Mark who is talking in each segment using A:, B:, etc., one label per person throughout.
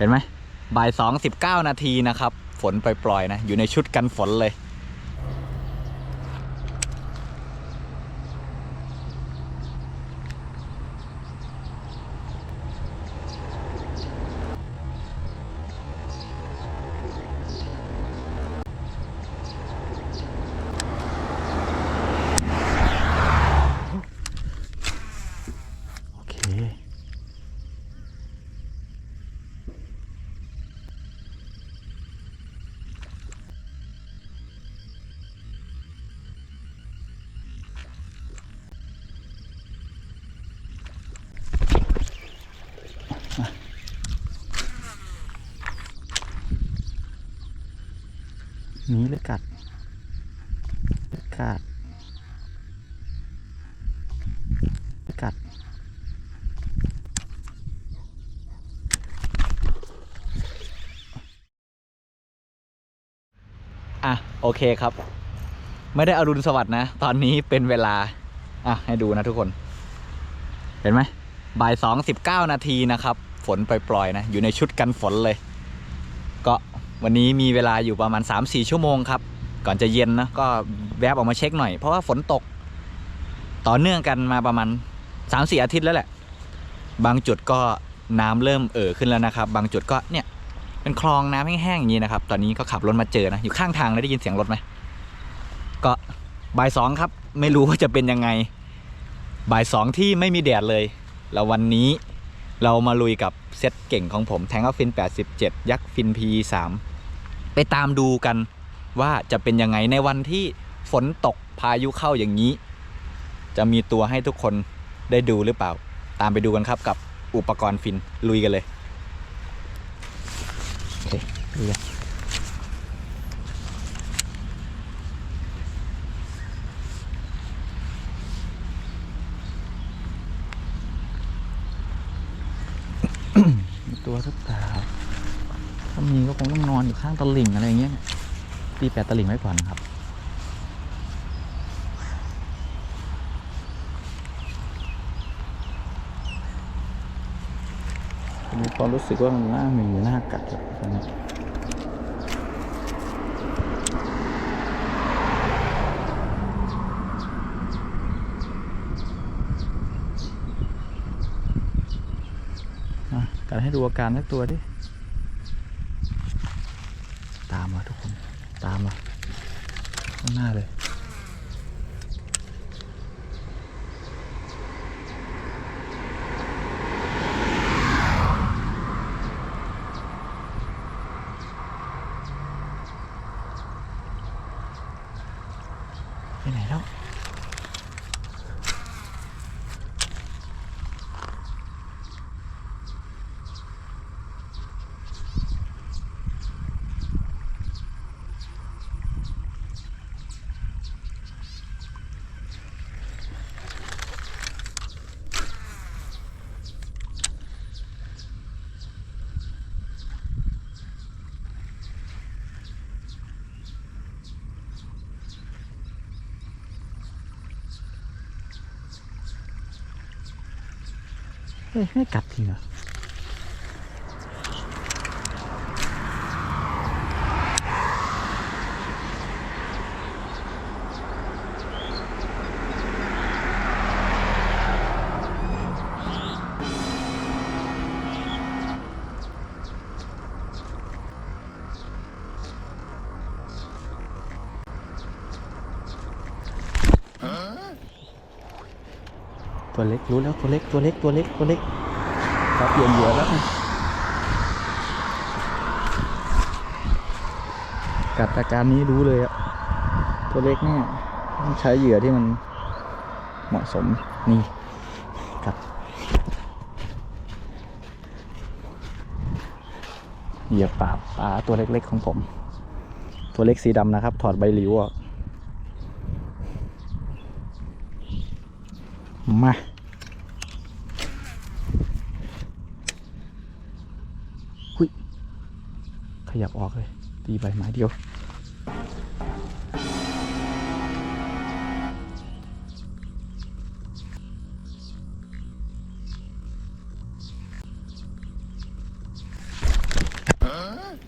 A: เห็นไหมบ่ายสองสิบเก้านาทีนะครับ ฝนปล่อยๆนะ อยู่ในชุดกันฝนเลย หนีเลยกัดเลยกัดเลยกัดอะ โอเคครับ ไม่ได้อรุณสวัสดิ์นะ ตอนนี้เป็นเวลา อะ ให้ดูนะทุกคน เห็นไหมบ่ายสองสิบเก้านาทีนะครับ ฝนปล่อยๆนะ อยู่ในชุดกันฝนเลย วันนี้มีเวลาอยู่ประมาณ 3-4 ชั่วโมงครับ ก่อนจะเย็นนะก็แวบออกมาเช็คหน่อย เพราะว่าฝนตก ต่อเนื่องกันมาประมาณ 3-4 อาทิตย์แล้วแหละ บางจุดก็น้ำเริ่มเอ่อขึ้นแล้วนะครับ บางจุดก็เนี่ยเป็นคลองน้ำแห้งๆอย่างนี้นะครับ ตอนนี้ก็ขับรถมาเจอนะอยู่ข้างทางเลยได้ยินเสียงรถไหมก็บ่ายสองครับ ไม่รู้ว่าจะเป็นยังไงบ่ายสองที่ไม่มีแดดเลย แล้ววันนี้เรามาลุยกับเซตเก่งของผมแทงอัฟิน 87 ยักษ์ฟิน P3 ไปตามดูกันว่าจะเป็นยังไงในวันที่ฝนตกพายุเข้าอย่างนี้ จะมีตัวให้ทุกคนได้ดูหรือเปล่า ตามไปดูกันครับกับอุปกรณ์ฟินลุยกันเลยโอเคดูกันมีตัวสักตา ถ้ามีก็คงต้องนอนอยู่ข้างตลิ่งอะไรอย่างเงี้ยตีแปดตลิ่งไว้ก่อนนะครับ มีความรู้สึกว่ามันน่ามีหน้ากัดอะตอนนี้อะกัดให้ดูอาการสักตัวดิ ตามมาทุกคน ตามมาข้างหน้าเลย ไปไหนแล้ว เฮ้ยไม่กัดจริงเหรอ รู้แล้วตัวเล็กตัวเล็กตัวเล็กตัวเล็กครับเปลี่ยนเหยื่อแล้วกัดอาการนี้รู้เลยอะตัวเล็กเนี่ยต้องใช้เหยื่อที่มันเหมาะสมนี่ครับเหยื่อปลาปลาตัวเล็กๆของผม ตัวเล็กสีดำนะครับ ถอดใบหลิวออกมา หุย ขยับออกเลย ตีใบไม้เดียว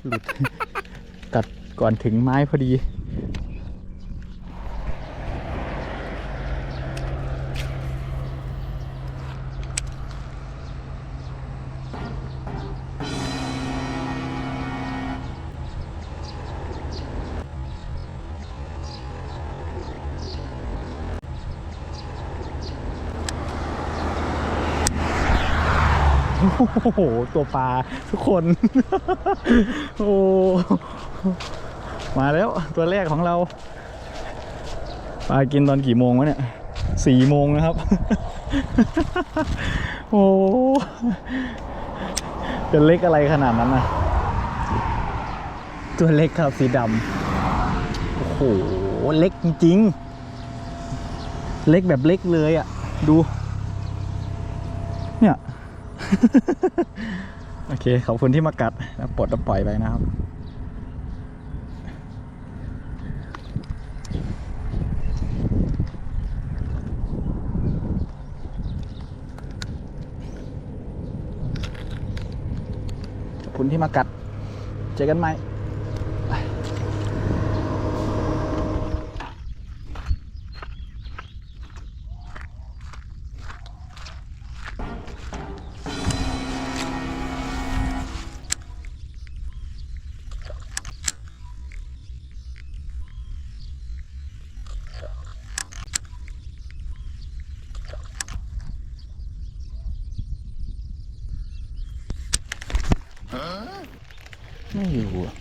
A: โหลุด กัดก่อนถึงไม้พอดี โอ้โห ตัวปลาทุกคน โอ้ มาแล้วตัวแรกของเรา ปลากินตอนกี่โมงวะเนี่ยสี่โมงนะครับ โอ้จะเล็กอะไรขนาดนั้นนะตัวเล็กครับสีดำโอ้โห เล็กจริง ๆ เล็กแบบเล็กเลยอะ่ะ ดู โอเคขอบคุณที่มากัดแล้วปลดแล้วปล่อยไปนะครับ ขอบคุณที่มากัด เจอกันใหม่ ไม่อยู่อะ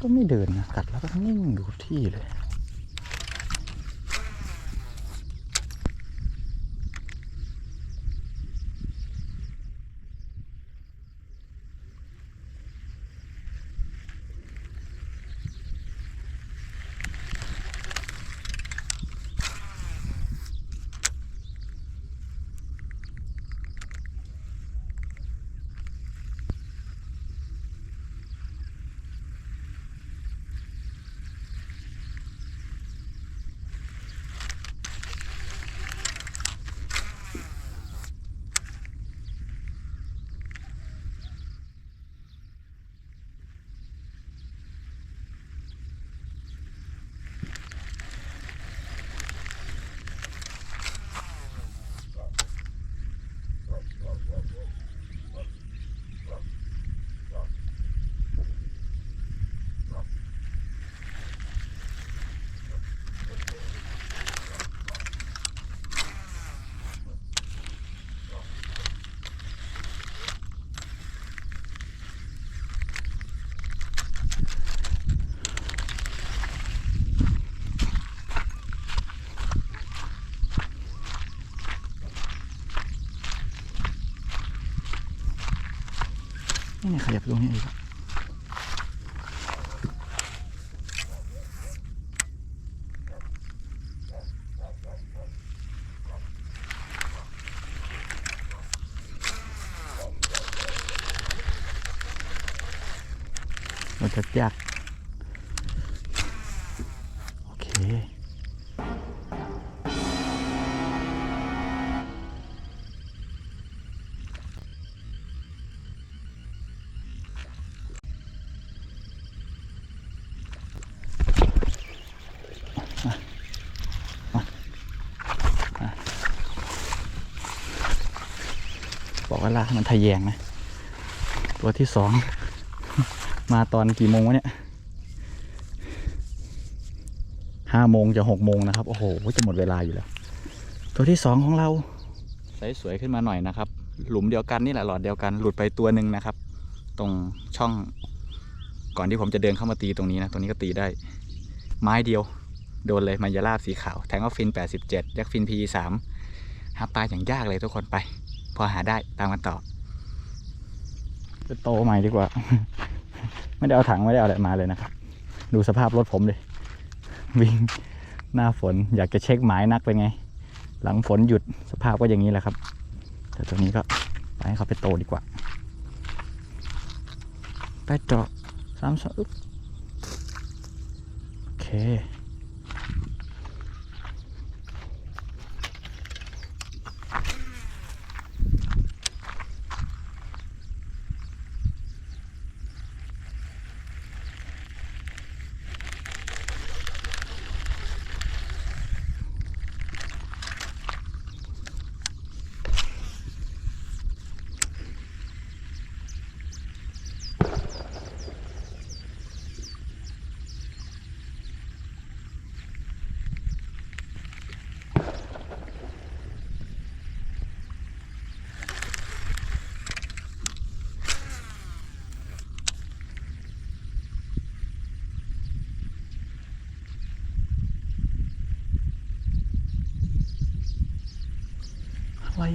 A: ก็ไม่เดินนะกัดแล้วก็นิ่งดูที่เลย นี่เนี่ย ขยับตรงนี้อีกอะมันจะยาก บอกว่าลากมันทะแยงนะ ตัวที่สอง มาตอนกี่โมงวะเนี่ยห้าโมงจะหกโมงนะครับ โอ้โห จะหมดเวลาอยู่แล้ว ตัวที่สองของเราใสสวยขึ้นมาหน่อยนะครับ หลุมเดียวกันนี่แหละหลอดเดียวกันหลุดไปตัวหนึ่งนะครับ ตรงช่อง ก่อนที่ผมจะเดินเข้ามาตีตรงนี้นะตรงนี้ก็ตีได้ ไม้เดียว โดนเลยมายาลาบสีขาว แทงก็ฟิน 87ยักษ์ฟิน P3 หาปลาอย่างยากเลยทุกคนไป พอหาได้ตามกันต่อจะโตใหม่ดีกว่า ไม่ได้เอาถังไม่ได้เอาอะไรมาเลยนะครับ ดูสภาพรถผมเลยวิ่งหน้าฝนอยากจะเช็คหมายนักเป็นไง หลังฝนหยุดสภาพก็อย่างนี้แหละครับ แต่ตรงนี้ก็ไปให้เขาไปโตดีกว่าไปเจาะสามสองโอเค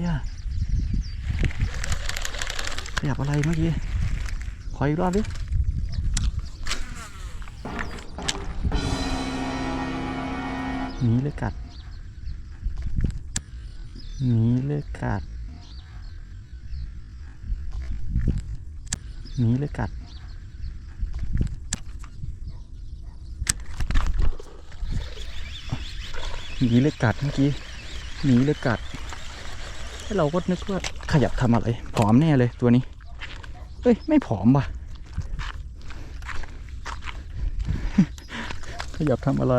A: อะ ขยับอะไรเมื่อกี้ ขออีกรอบดิหนีเลยกัดหนีเลยกัดหนีเลยกัดหนีเลยกัดเมื่อกี้หนีเลยกัด ให้เราก็นึกว่าขยับทำอะไร ผอมแน่เลยตัวนี้เอ้ย ไม่ผอมว่ะ ขยับทำอะไร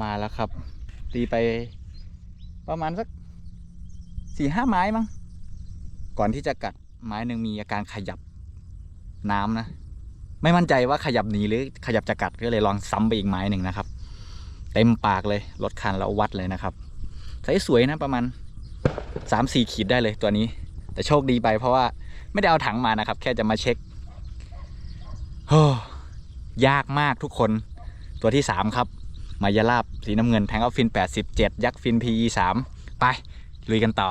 A: มาแล้วครับ ตีไปประมาณสักสี่ห้าไม้มั้ง ก่อนที่จะกัดไม้หนึ่งมีอาการขยับน้ำนะ ไม่มั่นใจว่าขยับหนีหรือขยับจะกัดก็เลยลองซ้ำไปอีกไม้หนึ่งนะครับ เต็มปากเลย รถคันแล้ววัดเลยนะครับใสสวยนะประมาณ สามสี่ขีดได้เลยตัวนี้ แต่โชคดีไปเพราะว่าไม่ได้เอาถังมานะครับ แค่จะมาเช็คโอ้ยากมากทุกคน ตัวที่สามครับ มายาลาบสีน้ำเงินแทงออฟฟิน 87 ยักษ์ฟิน PE 3ไป ลุยกันต่อ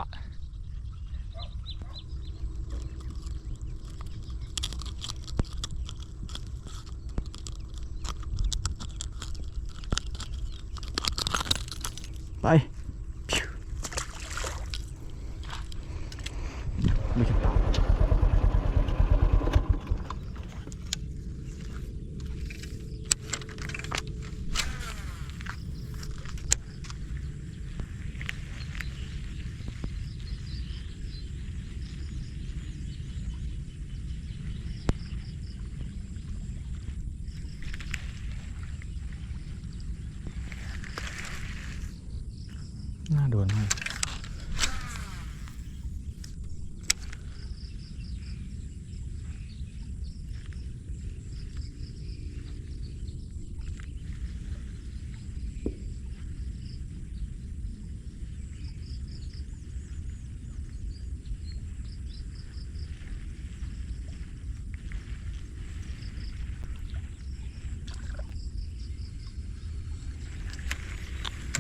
A: ไป น่าโดนมาก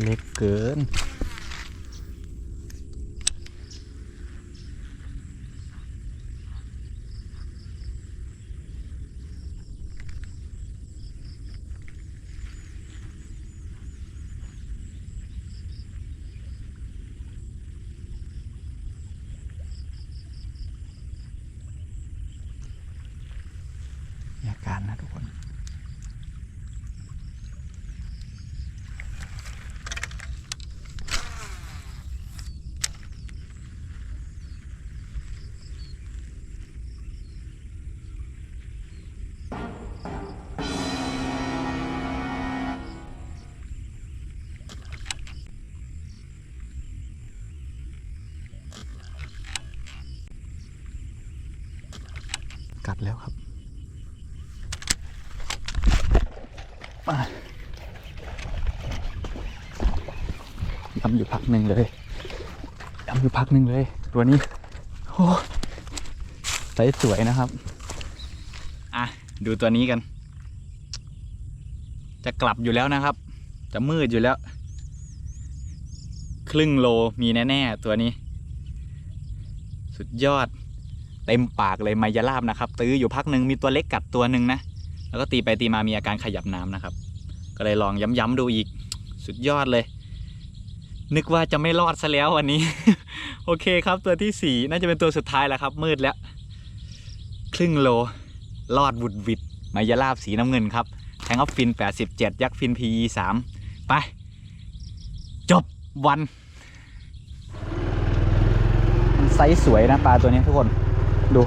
A: เล็กเกิน มาดำอยู่พักหนึ่งเลยดำอยู่พักหนึ่งเลย ตัวนี้โอ้ใสสวยนะครับ อะ ดูตัวนี้กัน จะกลับอยู่แล้วนะครับ จะมืดอยู่แล้ว ครึ่งโลมีแน่ๆตัวนี้ สุดยอด เต็มปากเลยไมยาลาบนะครับ ตื้ออยู่พักหนึ่งมีตัวเล็กกัดตัวหนึ่งนะ แล้วก็ตีไปตีมามีอาการขยับน้ำนะครับ ก็เลยลองย้ำๆดูอีกสุดยอดเลย นึกว่าจะไม่รอดซะแล้ววันนี้ โอเคครับตัวที่สี่น่าจะเป็นตัวสุดท้ายแล้วครับ มืดแล้ว ครึ่งโลรอดบุดวิดไมยาลาบสีน้ำเงินครับแทงออฟฟิน 87 ยักษ์ฟิน PE 3ไป จบวันไซส์สวยนะปลาตัวนี้ทุกคนดู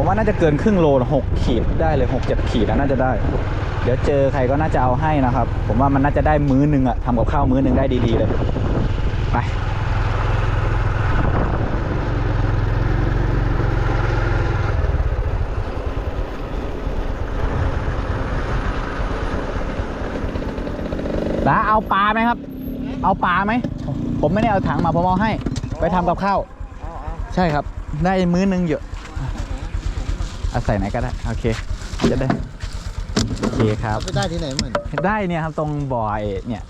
A: ผมว่าน่าจะเกินครึ่งโลหกขีดได้เลยหกเจ็ดขีดแล้วน่าจะได้ เดี๋ยวเจอใครก็น่าจะเอาให้นะครับ ผมว่ามันน่าจะได้มื้อหนึ่งอะทำกับข้าวมื้อหนึ่งได้ดีๆเลย ไปตาเอาปลาไหมครับ เอาปลาไหม ผมไม่ได้เอาถังมาผมเอาให้ ไปทำกับข้าว ใช่ครับ ได้มื้อนึงเยอะ เอาใส่ไหนก็ได้โอเคจะได้โอเคครับ
B: ไปได้ที่ไหนมัน
A: ได้เนี่ยครับตรงบ่อยเนี่ย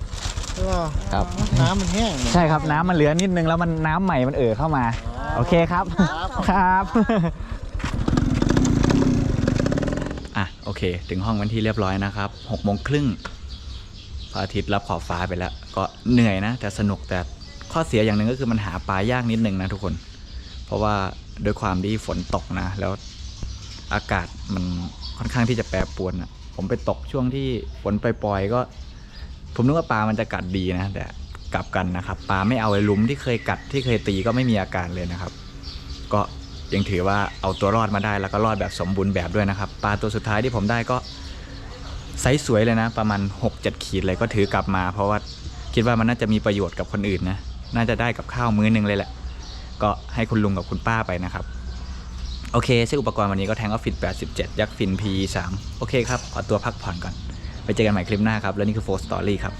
B: เหรอ
A: ครับ
B: น้ำมันแห้งเนี่ย
A: ใช่ครับน้ำมันเหลือนิดนึงแล้วมันน้ำใหม่มันเอ่อเข้ามา โอเคครับครับอะโอเค ถึงห้องวันที่เรียบร้อยนะครับหกโมงครึ่งพระอาทิตย์รับขอบฟ้าไปแล้ว ก็เหนื่อยนะ แต่สนุกแต่ข้อเสียอย่างหนึ่งก็คือมันหาปลายากนิดนึงนะทุกคน เพราะว่าด้วยความที่ฝนตกนะ แล้ว อากาศมันค่อนข้างที่จะแปรปรวนอะผมไปตกช่วงที่ฝนปล่อยๆก็ ผมนึกว่าปลามันจะกัดดีนะ แต่กลับกันนะครับ ปลาไม่เอาไอ้ลุมที่เคยกัดที่เคยตีก็ไม่มีอาการเลยนะครับ ก็ยังถือว่าเอาตัวรอดมาได้แล้วก็รอดแบบสมบูรณ์แบบด้วยนะครับ ปลาตัวสุดท้ายที่ผมได้ก็ไซส์สวยเลยนะ ประมาณ 6-7 ขีดเลยก็ถือกลับมา เพราะว่าคิดว่ามันน่าจะมีประโยชน์กับคนอื่นนะ น่าจะได้กับข้าวมื้อนึงเลยแหละ ก็ให้คุณลุงกับคุณป้าไปนะครับ โอเคใช้อุปกรณ์วันนี้ก็แทงออฟฟิศ87 ยักษ์ฟิน PE3 โอเคครับ ขอตัวพักผ่อนก่อน ไปเจอกันใหม่คลิปหน้าครับ และนี่คือโฟสตอรี่ครับ